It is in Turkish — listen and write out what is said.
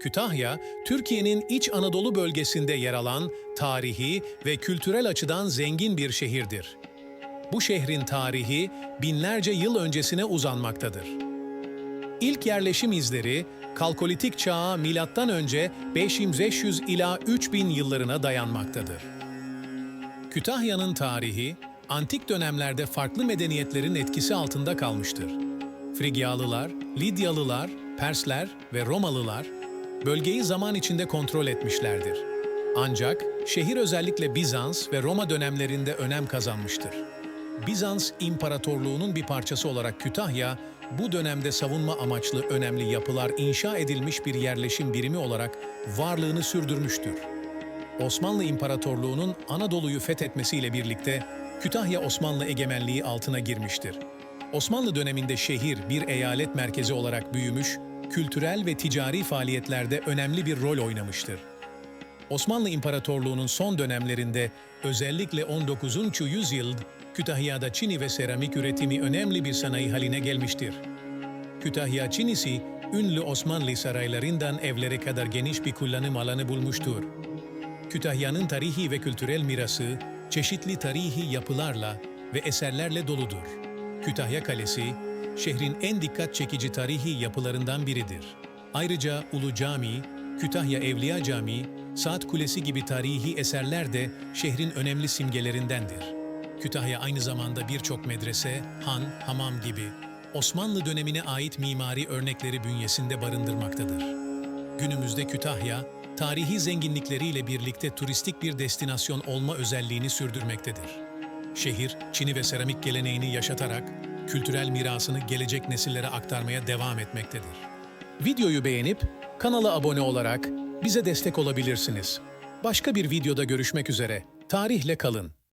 Kütahya, Türkiye'nin İç Anadolu bölgesinde yer alan tarihi ve kültürel açıdan zengin bir şehirdir. Bu şehrin tarihi binlerce yıl öncesine uzanmaktadır. İlk yerleşim izleri Kalkolitik çağa milattan önce 5500 ila 3000 yıllarına dayanmaktadır. Kütahya'nın tarihi, antik dönemlerde farklı medeniyetlerin etkisi altında kalmıştır. Frigyalılar, Lidyalılar, Persler ve Romalılar bölgeyi zaman içinde kontrol etmişlerdir. Ancak şehir özellikle Bizans ve Roma dönemlerinde önem kazanmıştır. Bizans İmparatorluğu'nun bir parçası olarak Kütahya, bu dönemde savunma amaçlı önemli yapılar inşa edilmiş bir yerleşim birimi olarak varlığını sürdürmüştür. Osmanlı İmparatorluğu'nun Anadolu'yu fethetmesiyle birlikte Kütahya Osmanlı egemenliği altına girmiştir. Osmanlı döneminde şehir bir eyalet merkezi olarak büyümüş, kültürel ve ticari faaliyetlerde önemli bir rol oynamıştır. Osmanlı İmparatorluğu'nun son dönemlerinde özellikle 19. yüzyıl Kütahya'da çini ve seramik üretimi önemli bir sanayi haline gelmiştir. Kütahya çinisi, ünlü Osmanlı saraylarından evlere kadar geniş bir kullanım alanı bulmuştur. Kütahya'nın tarihi ve kültürel mirası, çeşitli tarihi yapılarla ve eserlerle doludur. Kütahya Kalesi, şehrin en dikkat çekici tarihi yapılarından biridir. Ayrıca Ulu Cami, Kütahya Evliya Camii, Saat Kulesi gibi tarihi eserler de şehrin önemli simgelerindendir. Kütahya aynı zamanda birçok medrese, han, hamam gibi Osmanlı dönemine ait mimari örnekleri bünyesinde barındırmaktadır. Günümüzde Kütahya, tarihi zenginlikleriyle birlikte turistik bir destinasyon olma özelliğini sürdürmektedir. Şehir, çini ve seramik geleneğini yaşatarak kültürel mirasını gelecek nesillere aktarmaya devam etmektedir. Videoyu beğenip kanala abone olarak bize destek olabilirsiniz. Başka bir videoda görüşmek üzere. Tarihle kalın.